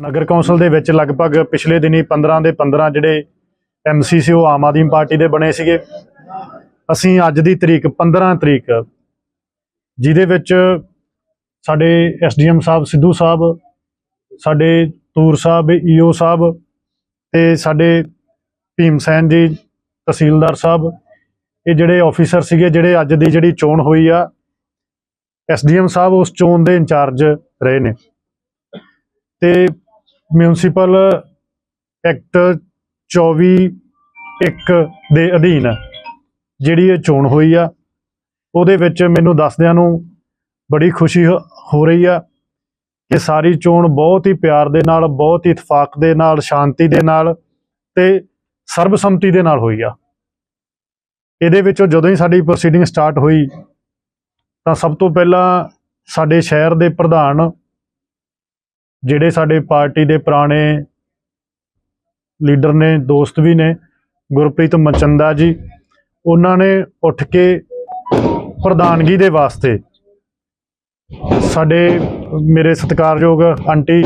ਨਗਰ council ਦੇ ਵਿੱਚ ਲਗਭਗ ਪਿਛਲੇ ਦਿਨੀ 15 ਦੇ 15 ਜਿਹੜੇ ਐਮਸੀ ਸੀ ਉਹ ਆਮ ਆਦਮੀ ਪਾਰਟੀ ਦੇ ਬਣੇ ਸੀਗੇ। ਅਸੀਂ ਅੱਜ ਦੀ ਤਰੀਕ 15 ਤਰੀਕ, ਜਿਹਦੇ ਵਿੱਚ ਸਾਡੇ ਐਸਡੀਐਮ ਸਾਹਿਬ, ਸਿੱਧੂ ਸਾਹਿਬ, ਸਾਡੇ ਤੂਰ ਸਾਹਿਬ ਈਓ ਸਾਹਿਬ ਤੇ ਸਾਡੇ ਭੀਮ ਸੈਨ ਜੀ, ਤਹਿਸੀਲਦਾਰ ਸਾਹਿਬ, ਇਹ ਜਿਹੜੇ ਆਫੀਸਰ ਸੀਗੇ, ਜਿਹੜੇ ਅੱਜ ਦੀ ਜਿਹੜੀ ਚੋਣ ਹੋਈ ਆ ਐਸਡੀਐਮ ਸਾਹਿਬ ਉਸ ਚੋਣ ਦੇ ਇੰਚਾਰਜ ਰਹੇ ਨੇ। ਤੇ ਮਿਊਨਿਸਪਲ ਐਕਟ 24 1 ਦੇ ਅਧੀਨ ਜਿਹੜੀ ਇਹ ਚੋਣ ਹੋਈ ਆ। ਉਹਦੇ ਵਿੱਚ ਮੈਨੂੰ ਦੱਸਦਿਆਂ ਨੂੰ ਬੜੀ ਖੁਸ਼ੀ ਹੋ ਹੋ ਰਹੀ ਆ ਕਿ ਸਾਰੀ ਚੋਣ ਬਹੁਤ ਹੀ ਪਿਆਰ ਦੇ ਨਾਲ, ਬਹੁਤ ਹੀ ਇਤਫਾਕ ਦੇ ਨਾਲ, ਸ਼ਾਂਤੀ ਦੇ ਨਾਲ ਤੇ ਸਰਬਸੰਮਤੀ ਦੇ ਨਾਲ ਹੋਈ ਆ। ਇਹਦੇ ਵਿੱਚੋਂ ਜਦੋਂ ਹੀ ਸਾਡੀ ਪ੍ਰੋਸੀਡਿੰਗ ਸਟਾਰਟ ਹੋਈ, ਤਾਂ ਸਭ ਤੋਂ ਪਹਿਲਾਂ ਸਾਡੇ ਸ਼ਹਿਰ ਦੇ ਪ੍ਰਧਾਨ ਜਿਹੜੇ ਸਾਡੇ ਪਾਰਟੀ ਦੇ ਪੁਰਾਣੇ ਲੀਡਰ ਨੇ, ਦੋਸਤ ਵੀ ਨੇ, ਗੁਰਪ੍ਰੀਤ ਮਚੰਦਾ ਜੀ, ਉਹਨਾਂ ਨੇ ਉੱਠ ਕੇ ਪ੍ਰਧਾਨਗੀ ਦੇ ਵਾਸਤੇ ਸਾਡੇ ਮੇਰੇ ਸਤਿਕਾਰਯੋਗ ਆਂਟੀ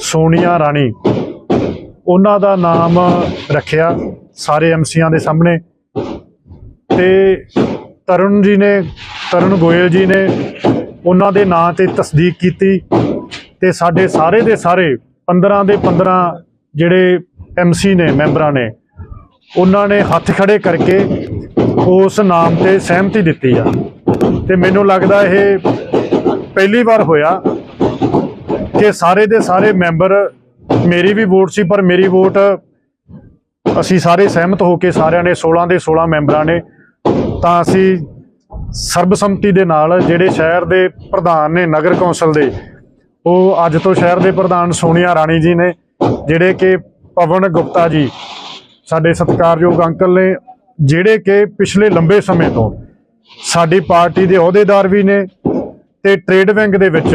ਸੋਨੀਆ ਰਾਣੀ, ਉਹਨਾਂ ਦਾ ਨਾਮ ਰੱਖਿਆ ਸਾਰੇ ਐਮਸੀਆਂ ਦੇ ਸਾਹਮਣੇ ਤੇ ਤਰੁਣ ਜੀ ਨੇ, ਤਰੁਣ ਗੋਇਲ ਜੀ ਨੇ ਉਹਨਾਂ ਦੇ ਨਾਂ ਤੇ ਤਸਦੀਕ ਕੀਤੀ ਤੇ ਸਾਡੇ ਸਾਰੇ ਦੇ ਸਾਰੇ 15 ਦੇ 15 ਜਿਹੜੇ ਐਮਸੀ ਨੇ, ਮੈਂਬਰਾਂ ਨੇ, ਉਹਨਾਂ ਨੇ ਹੱਥ ਖੜੇ ਕਰਕੇ ਉਸ ਨਾਮ ਤੇ ਸਹਿਮਤੀ ਦਿੱਤੀ ਆ। ਤੇ ਮੈਨੂੰ ਲੱਗਦਾ ਇਹ ਪਹਿਲੀ ਵਾਰ ਹੋਇਆ ਕਿ ਸਾਰੇ ਦੇ ਸਾਰੇ ਮੈਂਬਰ ਮੇਰੀ ਵੀ ਵੋਟ ਸੀ, ਪਰ ਮੇਰੀ ਵੋਟ ਅਸੀਂ ਸਾਰੇ ਸਹਿਮਤ ਹੋ ਕੇ ਸਾਰਿਆਂ ਨੇ 16 ਦੇ 16 ਮੈਂਬਰਾਂ ਨੇ, ਤਾਂ ਅਸੀਂ ਸਰਬਸੰਮਤੀ ਦੇ ਨਾਲ ਜਿਹੜੇ ਸ਼ਹਿਰ ਦੇ ਪ੍ਰਧਾਨ ਨੇ, ਨਗਰ ਕੌਂਸਲ ਦੇ ਉਹ ਅੱਜ ਤੋਂ ਸ਼ਹਿਰ ਦੇ ਪ੍ਰਧਾਨ ਸੋਨੀਆ ਰਾਣੀ ਜੀ ਨੇ, ਜਿਹੜੇ ਕਿ ਪਵਨ ਗੁਪਤਾ ਜੀ, ਸਾਡੇ ਸਤਿਕਾਰਯੋਗ ਅੰਕਲ ਨੇ, ਜਿਹੜੇ ਕਿ ਪਿਛਲੇ ਲੰਬੇ ਸਮੇਂ ਤੋਂ ਸਾਡੀ ਪਾਰਟੀ ਦੇ ਅਹੁਦੇਦਾਰ ਵੀ ਨੇ ਤੇ ਟ੍ਰੇਡ ਵਿੰਗ ਦੇ ਵਿੱਚ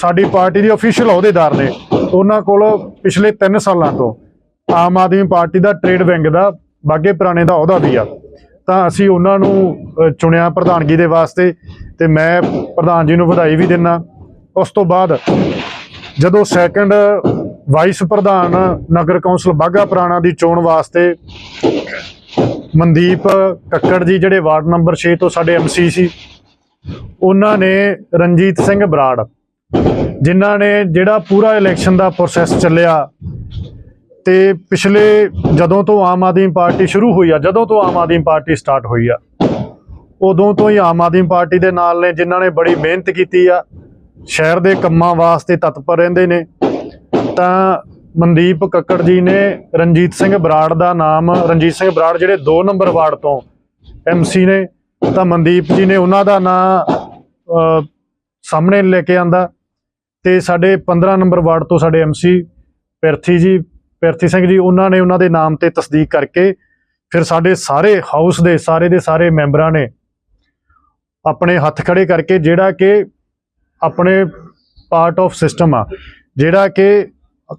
ਸਾਡੀ ਪਾਰਟੀ ਦੇ ਅਫੀਸ਼ੀਅਲ ਅਹੁਦੇਦਾਰ ਨੇ। ਉਹਨਾਂ ਕੋਲ ਪਿਛਲੇ 3 ਸਾਲਾਂ ਤੋਂ ਆਮ ਆਦਮੀ ਪਾਰਟੀ ਦਾ ਟ੍ਰੇਡ ਵਿੰਗ ਦਾ, ਬਾਗੇ ਪੁਰਾਣੇ ਦਾ ਅਹੁਦਾ ਵੀ ਆ। ਤਾਂ ਅਸੀਂ ਉਹਨਾਂ ਨੂੰ ਚੁਣਿਆ ਪ੍ਰਧਾਨਗੀ ਦੇ ਵਾਸਤੇ ਤੇ ਮੈਂ ਪ੍ਰਧਾਨ ਜੀ ਨੂੰ ਵਧਾਈ ਵੀ ਦਿੰਨਾ। ਉਸ ਤੋਂ ਬਾਅਦ ਜਦੋਂ ਸੈਕੰਡ ਵਾਈਸ ਪ੍ਰਧਾਨ ਨਗਰ ਕੌਂਸਲ ਬਾਗਾ ਪੁਰਾਣਾ ਦੀ ਚੋਣ ਵਾਸਤੇ ਮਨਦੀਪ ਕੱਕੜ ਜੀ ਜਿਹੜੇ ਵਾਰਡ ਨੰਬਰ 6 ਤੋਂ ਸਾਡੇ ਐਮਸੀ ਸੀ, ਉਹਨਾਂ ਨੇ ਰਣਜੀਤ ਸਿੰਘ ਬਰਾੜ, ਜਿਨ੍ਹਾਂ ਨੇ ਜਿਹੜਾ ਪੂਰਾ ਇਲੈਕਸ਼ਨ ਦਾ ਪ੍ਰੋਸੈਸ ਚੱਲਿਆ ਤੇ ਪਿਛਲੇ ਜਦੋਂ ਤੋਂ ਆਮ ਆਦਮੀ ਪਾਰਟੀ ਸ਼ੁਰੂ ਹੋਈ ਆ, ਜਦੋਂ ਤੋਂ ਆਮ ਆਦਮੀ ਪਾਰਟੀ ਸਟਾਰਟ ਹੋਈ ਆ, ਉਦੋਂ ਤੋਂ ਹੀ ਆਮ ਆਦਮੀ ਪਾਰਟੀ ਦੇ ਨਾਲ ਨੇ, ਜਿਨ੍ਹਾਂ ਨੇ ਬੜੀ ਮਿਹਨਤ ਕੀਤੀ ਆ ਸ਼ਹਿਰ ਦੇ ਕੰਮਾਂ ਵਾਸਤੇ ਤਤਪਰ ਰਹਿੰਦੇ ਨੇ। ਤਾਂ ਮਨਦੀਪ ਕੱਕੜ ਜੀ ਨੇ ਰਣਜੀਤ ਸਿੰਘ ਬਰਾੜ ਦਾ ਨਾਮ, ਰਣਜੀਤ ਸਿੰਘ ਬਰਾੜ ਜਿਹੜੇ 2 ਨੰਬਰ ਵਾਰਡ ਤੋਂ ਐਮਸੀ ਨੇ, ਤਾਂ ਮਨਦੀਪ ਜੀ ਨੇ ਉਹਨਾਂ ਦਾ ਨਾਮ ਸਾਹਮਣੇ ਲੈ ਕੇ ਆਂਦਾ। ਤੇ ਸਾਡੇ 15 ਨੰਬਰ ਵਾਰਡ ਤੋਂ ਸਾਡੇ ਐਮਸੀ ਪਿਰਥੀ ਜੀ, ਪਿਰਥੀ ਸਿੰਘ ਜੀ, ਉਹਨਾਂ ਨੇ ਉਹਨਾਂ ਦੇ ਨਾਮ ਤੇ ਤਸਦੀਕ ਕਰਕੇ ਫਿਰ ਸਾਡੇ ਸਾਰੇ ਹਾਊਸ ਦੇ, ਸਾਰੇ ਦੇ ਸਾਰੇ ਮੈਂਬਰਾਂ ਨੇ ਆਪਣੇ ਹੱਥ ਖੜੇ ਕਰਕੇ ਜਿਹੜਾ ਕਿ ਆਪਣੇ ਪਾਰਟ ਆਫ ਸਿਸਟਮ ਆ, ਜਿਹੜਾ ਕਿ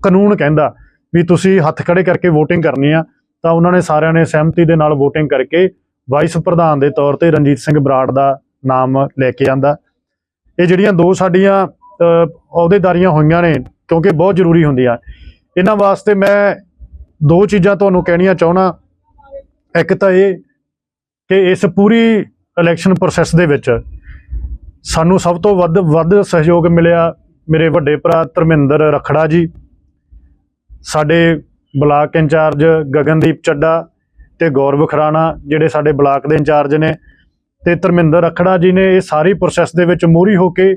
ਕਾਨੂੰਨ ਕਹਿੰਦਾ ਵੀ ਤੁਸੀਂ ਹੱਥ ਖੜੇ ਕਰਕੇ VOTING ਕਰਨੀ ਆ, ਤਾਂ ਉਹਨਾਂ ਨੇ ਸਾਰਿਆਂ ਨੇ ਸਹਿਮਤੀ ਦੇ ਨਾਲ VOTING ਕਰਕੇ ਵਾਈਸ ਪ੍ਰਧਾਨ ਦੇ ਤੌਰ ਤੇ ਰਣਜੀਤ ਸਿੰਘ ਬਰਾੜ ਦਾ ਨਾਮ ਲੈ ਕੇ ਆਂਦਾ। ਇਹ ਜਿਹੜੀਆਂ ਦੋ ਸਾਡੀਆਂ ਅਹੁਦੇਦਾਰੀਆਂ ਹੋਈਆਂ ਨੇ, ਕਿਉਂਕਿ ਬਹੁਤ ਜ਼ਰੂਰੀ ਹੁੰਦੀਆਂ। ਇਹਨਾਂ ਵਾਸਤੇ ਮੈਂ ਦੋ ਚੀਜ਼ਾਂ ਤੁਹਾਨੂੰ ਕਹਿਣੀਆਂ ਚਾਹਣਾ ਇੱਕ ਤਾਂ ਇਹ ਕਿ ਇਸ ਪੂਰੀ ਇਲੈਕਸ਼ਨ ਪ੍ਰੋਸੈਸ ਦੇ ਵਿੱਚ ਸਾਨੂੰ ਸਭ ਤੋਂ ਵੱਧ ਵੱਧ ਸਹਿਯੋਗ ਮਿਲਿਆ ਮੇਰੇ ਵੱਡੇ ਭਰਾ ਧਰਮਿੰਦਰ ਰਖੜਾ ਜੀ, ਸਾਡੇ ਬਲਾਕ ਇੰਚਾਰਜ ਗਗਨਦੀਪ ਚੱਡਾ ਤੇ ਗੌਰਵ ਖਰਾਣਾ, ਜਿਹੜੇ ਸਾਡੇ ਬਲਾਕ ਦੇ ਇੰਚਾਰਜ ਨੇ ਤੇ ਧਰਮਿੰਦਰ ਰਖੜਾ ਜੀ ਨੇ ਇਹ ਸਾਰੀ ਪ੍ਰੋਸੈਸ ਦੇ ਵਿੱਚ ਮੋਹਰੀ ਹੋ ਕੇ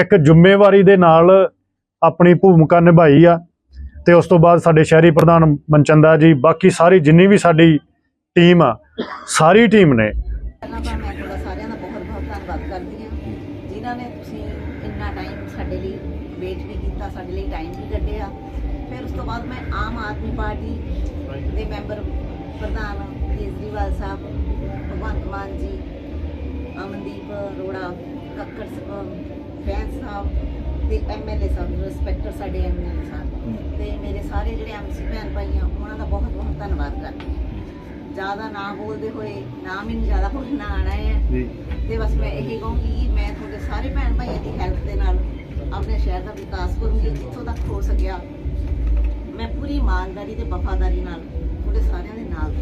ਇੱਕ ਜ਼ਿੰਮੇਵਾਰੀ ਦੇ ਨਾਲ ਆਪਣੀ ਭੂਮਿਕਾ ਨਿਭਾਈ ਆ ਤੇ ਉਸ ਤੋਂ ਬਾਅਦ ਸਾਡੇ ਸ਼ਹਿਰੀ ਪ੍ਰਧਾਨ ਮਨਚੰਦਾ ਜੀ, ਬਾਕੀ ਸਾਰੀ ਜਿੰਨੀ ਵੀ ਸਾਡੀ ਟੀਮ ਆ, ਸਾਰੀ ਟੀਮ ਨੇ ਪਹਿਲਾਂ ਤਾਂ ਮੈਂ ਤੁਹਾਡਾ ਸਾਰਿਆਂ ਦਾ ਬਹੁਤ ਬਹੁਤ ਧੰਨਵਾਦ ਕਰਦੀ ਹਾਂ ਜਿਨ੍ਹਾਂ ਨੇ ਤੁਸੀਂ ਇੰਨਾ ਟਾਈਮ ਸਾਡੇ ਲਈ ਵੇਟ ਵੀ ਕੀਤਾ ਸਾਡੇ ਲਈ ਟਾਈਮ ਵੀ ਕੱਢਿਆ। ਫਿਰ ਉਸ ਤੋਂ ਬਾਅਦ ਮੈਂ ਆਮ ਆਦਮੀ ਪਾਰਟੀ ਦੇ ਮੈਂਬਰ ਪ੍ਰਧਾਨ ਕੇਜਰੀਵਾਲ ਸਾਹਿਬ ਭਗਵੰਤ ਮਾਨ ਜੀ ਅਮਨਦੀਪ ਅਰੋੜਾ ਕੱਕੜ ਸਾਹਿਬ ਫੈਨ ਸਾਹਿਬ ਤੇ ਐਮਐਲਏ ਸਾਹਿਬ ਰਿਸਪੈਕਟਰ ਸਾਡੇ ਐਮਐਲਏ ਸਾਹਿਬ। ਤੇ ਮੇਰੇ ਸਾਰੇ ਜਿਹੜੇ ਐਮਸੀ ਭੈਣ ਭਾਈ ਆ ਉਹਨਾਂ ਦਾ ਬਹੁਤ ਬਹੁਤ ਧੰਨਵਾਦ ਕਰਦੀ ਹਾਂ। ਜ਼ਿਆਦਾ ਨਾ ਬੋਲਦੇ ਹੋਏ ਨਾ ਮੈਨੂੰ ਜ਼ਿਆਦਾ ਬੋਲਣਾ ਆਣਾ ਹੈ। ਤੇ ਬਸ ਮੈਂ ਇਹੀ ਕਹੂੰਗੀ ਕਿ ਮੈਂ ਤੁਹਾਡੇ ਸਾਰੇ ਭੈਣ ਭਾਈਆਂ ਦੀ ਹੈਲਪ ਦੇ ਨਾਲ ਦਾ ਵਿਕਾਸ ਕਰੂੰਗੀ, ਜਿੱਥੋਂ ਤੱਕ ਹੋ ਸਕਿਆ। ਮੈਂ ਪੂਰੀ ਇਮਾਨਦਾਰੀ ਤੇ ਵਫਾਦਾਰੀ ਨਾਲ ਤੁਹਾਡੇ ਸਾਰਿਆਂ ਦੇ ਨਾਲ।